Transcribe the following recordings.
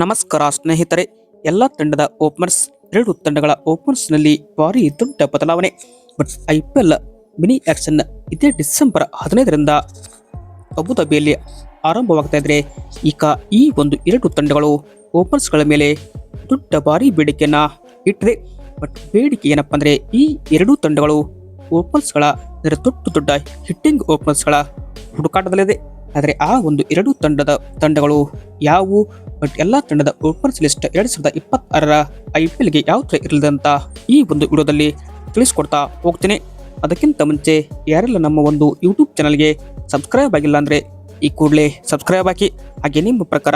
ನಮಸ್ಕಾರ ಸ್ನೇಹಿತರೆ. ಎಲ್ಲ ತಂಡದ ಓಪನರ್ಸ್, ಎರಡು ತಂಡಗಳ ಓಪನರ್ಸ್ನಲ್ಲಿ ಭಾರಿ ದೊಡ್ಡ ಬದಲಾವಣೆ. But I P L mini auction ಇದೇ ಡಿಸೆಂಬರ್ ಹದಿನೈದರಿಂದ ಅಬುಧಾಬಿಯಲ್ಲಿ ಆರಂಭವಾಗ್ತಾ ಇದ್ರೆ, ಈಗ ಈ ಒಂದು ಎರಡು ತಂಡಗಳು ಓಪನರ್ಸ್ಗಳ ಮೇಲೆ ದೊಡ್ಡ ಭಾರಿ ಬೇಡಿಕೆಯನ್ನು ಇಟ್ಟಿದೆ. ಬಟ್ ಬೇಡಿಕೆ ಏನಪ್ಪ ಅಂದರೆ, ಈ ಎರಡೂ ತಂಡಗಳು ಓಪನರ್ಸ್ಗಳ, ಅಂದರೆ ದೊಡ್ಡ ದೊಡ್ಡ ಹಿಟ್ಟಿಂಗ್ ಓಪನರ್ಸ್ಗಳ ಹುಡುಕಾಟದಲ್ಲಿದೆ. ಆದರೆ ಆ ಒಂದು ಎರಡು ತಂಡದ ತಂಡಗಳು ಯಾವುವು? ಬಟ್ ಎಲ್ಲ ತಂಡದ ಓಪನರ್ಸ್ ಲಿಸ್ಟ್ ಎರಡು ಸಾವಿರದ ಇಪ್ಪತ್ತಾರರ ಐ ಪಿ ಎಲ್ಗೆ ಯಾವ ಥರ ಇರಲಿದೆ ಈ ಒಂದು ವಿಡಿಯೋದಲ್ಲಿ ತಿಳಿಸ್ಕೊಡ್ತಾ ಹೋಗ್ತೀನಿ. ಅದಕ್ಕಿಂತ ಮುಂಚೆ ಯಾರೆಲ್ಲ ನಮ್ಮ ಒಂದು ಯೂಟ್ಯೂಬ್ ಚಾನಲ್ಗೆ ಸಬ್ಸ್ಕ್ರೈಬ್ ಆಗಿಲ್ಲ ಅಂದರೆ ಈ ಕೂಡಲೇ ಸಬ್ಸ್ಕ್ರೈಬ್ ಹಾಕಿ. ಹಾಗೆ ನಿಮ್ಮ ಪ್ರಕಾರ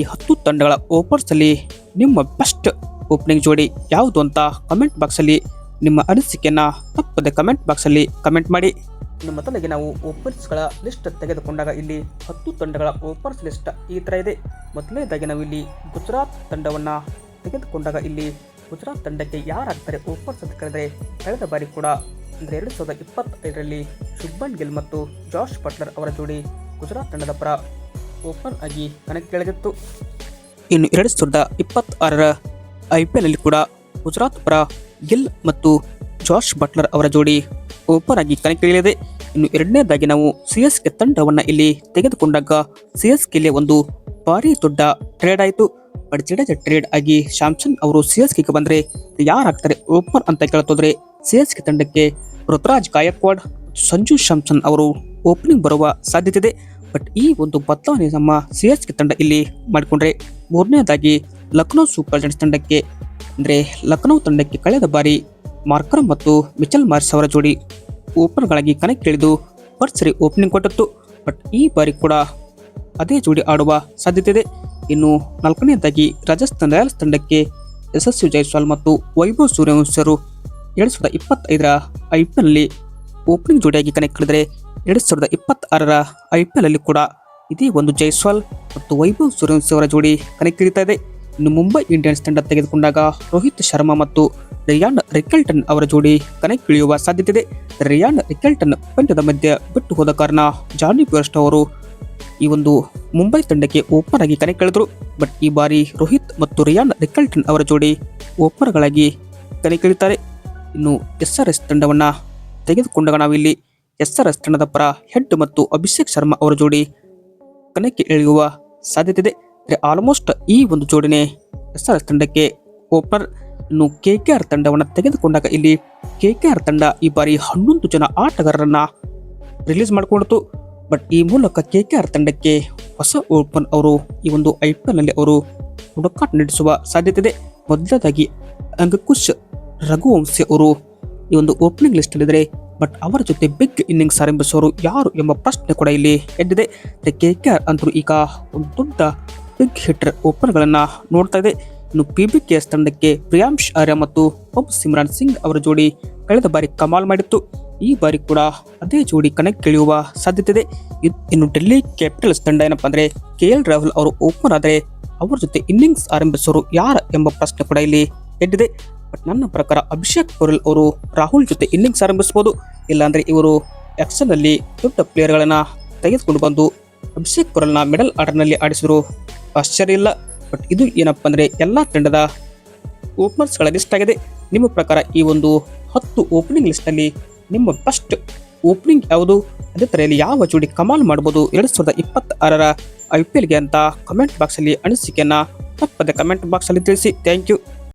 ಈ ಹತ್ತು ತಂಡಗಳ ಓಪನ್ಸಲ್ಲಿ ನಿಮ್ಮ ಬೆಸ್ಟ್ ಓಪನಿಂಗ್ ಜೋಡಿ ಯಾವುದು ಅಂತ ಕಮೆಂಟ್ ಬಾಕ್ಸಲ್ಲಿ ನಿಮ್ಮ ಅನಿಸಿಕೆಯನ್ನು ತಪ್ಪದೆ ಕಮೆಂಟ್ ಬಾಕ್ಸಲ್ಲಿ ಕಮೆಂಟ್ ಮಾಡಿ. ಇನ್ನು ಮೊದಲಿಗೆ ನಾವು ಓಪನ್ಸ್ಗಳ ಲಿಸ್ಟ್ ತೆಗೆದುಕೊಂಡಾಗ ಇಲ್ಲಿ ಹತ್ತು ತಂಡಗಳ ಓಪನ್ಸ್ ಲಿಸ್ಟ್ ಈ ಥರ ಇದೆ. ಮೊದಲನೇದಾಗಿ ನಾವು ಇಲ್ಲಿ ಗುಜರಾತ್ ತಂಡವನ್ನು ತೆಗೆದುಕೊಂಡಾಗ ಇಲ್ಲಿ ಗುಜರಾತ್ ತಂಡಕ್ಕೆ ಯಾರಾಗ್ತಾರೆ ಓಪನ್ಸ್ ಅಂತ ಕೇಳಿದ್ರೆ ಕಳೆದ ಬಾರಿ ಕೂಡ ಅಂದರೆ ಎರಡು ಸಾವಿರದ ಇಪ್ಪತ್ತೈದರಲ್ಲಿ ಶುಭ್ಮನ್ ಗಿಲ್ ಮತ್ತು ಜಾಶ್ ಬಟ್ಲರ್ ಅವರ ಜೋಡಿ ಗುಜರಾತ್ ತಂಡದ ಪರ ಓಪನ್ ಆಗಿ ಕಣಕ್ಕಿಳಿದಿತ್ತು ಇನ್ನು ಎರಡು ಸಾವಿರದ ಇಪ್ಪತ್ತಾರರ ಐ ಪಿ ಎಲ್ ಅಲ್ಲಿ ಕೂಡ ಗುಜರಾತ್ ಪರ ಗಿಲ್ ಮತ್ತು ಜಾಶ್ ಬಟ್ಲರ್ ಅವರ ಜೋಡಿ ಓಪನ್ ಆಗಿ ಕಣಕ್ಕಿಳಿಯಲಿದೆ ಇನ್ನು ಎರಡನೇದಾಗಿ ನಾವು ಸಿಎಸ್ ಕೆ ತಂಡವನ್ನು ಇಲ್ಲಿ ತೆಗೆದುಕೊಂಡಾಗ ಸಿಎಸ್ ಎಸ್ ಕೆಲಿ ಒಂದು ಭಾರಿ ದೊಡ್ಡ ಟ್ರೇಡ್ ಆಯಿತು. ಬಟ್ ಜಡೇಜ ಟ್ರೇಡ್ ಆಗಿ ಶಾಮ್ಸನ್ ಅವರು ಸಿಎಸ್ ಕೆಗೆ ಬಂದರೆ ಯಾರಾಗ್ತಾರೆ ಓಪನ್ ಅಂತ ಕೇಳ್ತೋದ್ರೆ ಸಿ ಎಸ್ ಕೆ ತಂಡಕ್ಕೆ ಋತುರಾಜ್ ಗಾಯಕ್ವಾಡ್, ಸಂಜು ಶ್ಯಾಮ್ಸನ್ ಅವರು ಓಪನಿಂಗ್ ಬರುವ ಸಾಧ್ಯತೆ ಇದೆ ಬಟ್ ಈ ಒಂದು ಬದಲಾವಣೆ ನಮ್ಮ ಸಿ ಎಸ್ ಕೆ ತಂಡ ಇಲ್ಲಿ ಮಾಡಿಕೊಂಡ್ರೆ ಮೂರನೇದಾಗಿ ಲಕ್ನೋ ಸೂಪರ್ ಜೈಂಟ್ಸ್ ತಂಡಕ್ಕೆ, ಅಂದರೆ ಲಕ್ನೋ ತಂಡಕ್ಕೆ ಕಳೆದ ಬಾರಿ ಮಾರ್ಕರ್ ಮತ್ತು ಮಿಚಲ್ ಮಾರ್ಸ್ ಅವರ ಜೋಡಿ ಓಪನ್ಗಳಾಗಿ ಕಣಕ್ಕಿಳಿದು ಭರ್ಜರಿ ಓಪನಿಂಗ್ ಕೊಟ್ಟಿತ್ತು. ಬಟ್ ಈ ಬಾರಿ ಕೂಡ ಅದೇ ಜೋಡಿ ಆಡುವ ಸಾಧ್ಯತೆ ಇದೆ. ಇನ್ನು ನಾಲ್ಕನೇದಾಗಿ ರಾಜಸ್ಥಾನ್ ರಾಯಲ್ಸ್ ತಂಡಕ್ಕೆ ಯಶಸ್ವಿ ಜೈಸ್ವಾಲ್ ಮತ್ತು ವೈಭವ್ ಸೂರ್ಯವಂಶರು ಎರಡು ಸಾವಿರದ ಇಪ್ಪತ್ತೈದರ ಐ ಪಿ ಎಲ್ನಲ್ಲಿ ಓಪನಿಂಗ್ ಜೋಡಿಯಾಗಿ ಕನೆಕ್ಟ್ ಕಳೆದರೆ ಎರಡು ಸಾವಿರದ ಇಪ್ಪತ್ತಾರರ ಐ ಪಿ ಎಲ್ ಅಲ್ಲಿ ಕೂಡ ಇದೇ ಒಂದು ಜೈಸ್ವಾಲ್ ಮತ್ತು ವೈಭವ್ ಸೂರ್ಯವಂಶಿ ಅವರ ಜೋಡಿ ಕಣಕ್ಕಿಳಿತಾ ಇದೆ. ಇನ್ನು ಮುಂಬೈ ಇಂಡಿಯನ್ಸ್ ತಂಡ ತೆಗೆದುಕೊಂಡಾಗ ರೋಹಿತ್ ಶರ್ಮಾ ಮತ್ತು ರಿಯಾನ್ ರಿಕಲ್ಟನ್ ಅವರ ಜೋಡಿ ಕನೆಕ್ಟ್ ಇಳಿಯುವ ಸಾಧ್ಯತೆ ಇದೆ. ರಿಯಾನ್ ರಿಕೆಲ್ಟನ್ ಪಂದ್ಯದ ಮಧ್ಯೆ ಬಿಟ್ಟು ಹೋದ ಕಾರಣ ಜಾನಿ ಬ್ಯೂರ್ಸ್ಟ್ ಅವರು ಈ ಒಂದು ಮುಂಬೈ ತಂಡಕ್ಕೆ ಓಪನರ್ ಆಗಿ ಕಣಕ್ಕಿಳಿದ್ರು ಬಟ್ ಈ ಬಾರಿ ರೋಹಿತ್ ಮತ್ತು ರಿಯಾನ್ ರಿಕೆಲ್ಟನ್ ಅವರ ಜೋಡಿ ಓಪನರ್ಗಳಾಗಿ ಕಣಕ್ಕಿಳಿತಾರೆ ಇನ್ನು ಎಸ್ ಆರ್ ಎಸ್ ತಂಡವನ್ನು ತೆಗೆದುಕೊಂಡಾಗ ನಾವಿಲ್ಲಿ ಎಸ್ ಆರ್ ಎಸ್ ತಂಡದ ಪರ ಹೆಡ್ ಮತ್ತು ಅಭಿಷೇಕ್ ಶರ್ಮಾ ಅವರ ಜೋಡಿ ಕನೆಕ್ಕೆ ಇಳಿಯುವ ಸಾಧ್ಯತೆ ಇದೆ. ಆಲ್ಮೋಸ್ಟ್ ಈ ಒಂದು ಜೋಡಿನೇ ಎಸ್ ಆರ್ ಎಸ್ ತಂಡಕ್ಕೆ ಓಪನರ್ ಇನ್ನು ಕೆ ಕೆ ಆರ್ ತಂಡವನ್ನು ತೆಗೆದುಕೊಂಡಾಗ ಇಲ್ಲಿ ಕೆಕೆಆರ್ ತಂಡ ಈ ಬಾರಿ ಹನ್ನೊಂದು ಜನ ಆಟಗಾರರನ್ನ ರಿಲೀಸ್ ಮಾಡಿಕೊಂಡಿತು ಬಟ್ ಈ ಮೂಲಕ ಕೆ ಕೆ ಆರ್ ತಂಡಕ್ಕೆ ಹೊಸ ಓಪನ್ ಅವರು ಈ ಒಂದು ಐ ಪಿ ಎಲ್ನಲ್ಲಿ ಅವರು ಹುಡುಕಾಟ ನಡೆಸುವ ಸಾಧ್ಯತೆ ಇದೆ. ಮೊದಲದಾಗಿ ಅಂಗಕುಶ್ ರಘುವಂಶಿ ಅವರು ಈ ಒಂದು ಓಪನಿಂಗ್ ಲಿಸ್ಟಲ್ಲಿದ್ದಾರೆ ಬಟ್ ಅವರ ಜೊತೆ ಬಿಗ್ ಇನ್ನಿಂಗ್ಸ್ ಆರಂಭಿಸುವವರು ಯಾರು ಎಂಬ ಪ್ರಶ್ನೆ ಕೂಡ ಇಲ್ಲಿ ಎದ್ದಿದೆ. ಕೆ ಕೆ ಆರ್ ಅಂತೂ ಈಗ ಒಂದು ದೊಡ್ಡ ಬಿಗ್ ಹಿಟ್ಟರ್ ಓಪನ್ಗಳನ್ನು ನೋಡ್ತಾ ಇದೆ. ಇನ್ನು ಪಿ ಬಿ ಕೆ ಎಸ್ ತಂಡಕ್ಕೆ ಪ್ರಿಯಾಂಶ್ ಆರ್ಯ ಮತ್ತು ಪಬ್ ಸಿಮ್ರಾನ್ ಸಿಂಗ್ ಅವರ ಜೋಡಿ ಕಳೆದ ಬಾರಿ ಕಮಾಲ್ ಮಾಡಿತ್ತು. ಈ ಬಾರಿ ಕೂಡ ಅದೇ ಜೋಡಿ ಕಣಕ್ಕಿಳಿಯುವ ಸಾಧ್ಯತೆ ಇದೆ ಇನ್ನು ಡೆಲ್ಲಿ ಕ್ಯಾಪಿಟಲ್ಸ್ ತಂಡ ಏನಪ್ಪ ಅಂದರೆ ಕೆ ಎಲ್ ರಾಹುಲ್ ಅವರು ಓಪನ್ ಆದರೆ ಅವರ ಜೊತೆ ಇನ್ನಿಂಗ್ಸ್ ಆರಂಭಿಸೋರು ಯಾರ ಎಂಬ ಪ್ರಶ್ನೆ ಕೂಡ ಇಲ್ಲಿ ಎದ್ದಿದೆ. ಬಟ್ ನನ್ನ ಪ್ರಕಾರ ಅಭಿಷೇಕ್ ಪೊರೆಲ್ ಅವರು ರಾಹುಲ್ ಜೊತೆ ಇನ್ನಿಂಗ್ಸ್ ಆರಂಭಿಸಬಹುದು. ಇಲ್ಲಾಂದ್ರೆ ಇವರು ಎಕ್ಸಲ್ನಲ್ಲಿ ದೊಡ್ಡ ಪ್ಲೇಯರ್ಗಳನ್ನು ತೆಗೆದುಕೊಂಡು ಬಂದು ಅಭಿಷೇಕ್ ಪೊರೆಲ್ನ ಮಿಡಲ್ ಆರ್ಡರ್ನಲ್ಲಿ ಆಡಿಸಿದ್ರು. ಆಶ್ಚರ್ಯ ಇಲ್ಲ. ಬಟ್ ಇದು ಏನಪ್ಪ ಅಂದರೆ ಎಲ್ಲಾ ತಂಡದ ಓಪನರ್ಸ್ಗಳ ಲಿಸ್ಟ್ ಆಗಿದೆ. ನಿಮ್ಮ ಪ್ರಕಾರ ಈ ಒಂದು ಹತ್ತು ಓಪನಿಂಗ್ ಲಿಸ್ಟಲ್ಲಿ ನಿಮ್ಮ ಬೆಸ್ಟ್ ಓಪನಿಂಗ್ ಯಾವುದು? ಅದೇ ಥರ ಯಾವ ಜೋಡಿ ಕಮಾಲ್ ಮಾಡ್ಬೋದು? ಎರಡು ಸಾವಿರದ ಇಪ್ಪತ್ತಾರರ ಐ ಪಿ ಎಲ್ಗೆ ಅಂತ ಕಮೆಂಟ್ ಬಾಕ್ಸಲ್ಲಿ ಅನಿಸಿಕೆಯನ್ನು ತಪ್ಪದೆ ಕಮೆಂಟ್ ಬಾಕ್ಸಲ್ಲಿ ತಿಳಿಸಿ. Thank you